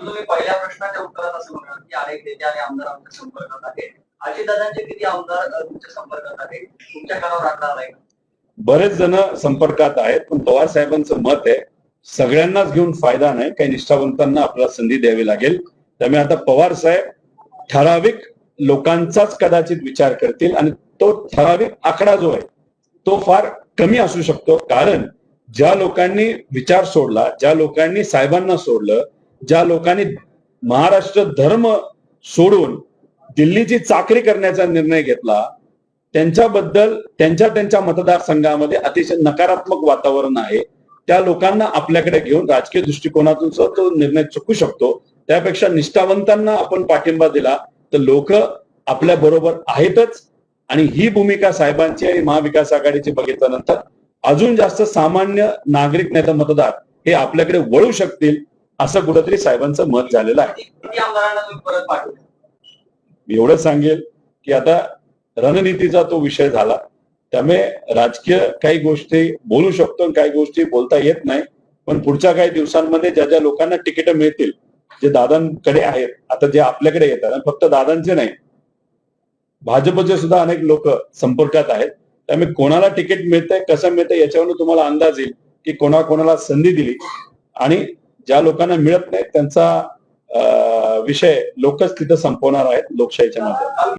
तुम्ही पहिल्या प्रश्नाच्या उत्तरात असं म्हणाल की अनेक नेते आणि आमदार आमच्या संपर्कात आहेत अजितदादांचे किती आमदार तुमच्या संपर्कात आहेत तुमच्या कानावर आकडा आलाय बरेच जण संपर्कात आहेत पण पवार साहेबांचं मत आहे सगळ्यांनाच घेऊन फायदा नाही काही निष्ठावंतांना आपल्याला संधी द्यावी लागेल. त्यामुळे आता पवार साहेब ठराविक लोकांचाच कदाचित विचार करतील आणि तो ठराविक आकडा जो आहे तो फार कमी असू शकतो. कारण ज्या लोकांनी विचार सोडला ज्या लोकांनी साहेबांना सोडलं ज्या लोकांनी महाराष्ट्र धर्म सोडून दिल्लीची चाकरी करण्याचा निर्णय घेतला त्यांच्याबद्दल त्यांच्या त्यांच्या मतदारसंघामध्ये अतिशय नकारात्मक वातावरण आहे. त्या लोकांना आपल्याकडे घेऊन राजकीय दृष्टिकोनातून सुद्धा तो निर्णय चुकू शकतो त्यापेक्षा निष्ठावंतांना आपण पाठिंबा दिला तर लोक आपल्या बरोबर आहेतच. आणि ही भूमिका साहेबांची आणि महाविकास आघाडीची बघितल्यानंतर अजून जास्त सामान्य नागरिक नेता मतदार हे आपल्याकडे वळू शकतील. असं कुठंतरी साहेबांचं मत झालेलं आहे. किती आमदारांना तुम्ही परत पाठवले मी एवढं सांगेल की आता रणनीतीचा तो विषय झाला. त्यामुळे राजकीय काही गोष्टी बोलू शकतो आणि काही गोष्टी बोलता येत नाही. पण पुढच्या काही दिवसांमध्ये ज्या ज्या लोकांना तिकीट मिळतील जे दादांकडे आहेत आता जे आपल्याकडे येतात फक्त दादांचे नाही भाजपचे सुद्धा अनेक लोक संपर्कात आहेत. त्यामुळे कोणाला तिकीट मिळतंय कसं मिळतंय याच्यावरून तुम्हाला अंदाज येईल की कोणा कोणाला संधी दिली. आणि ज्या लोकांना मिळत नाही त्यांचा विषय लोकच तिथं संपवणार आहेत लोकशाहीच्या माध्यमातून.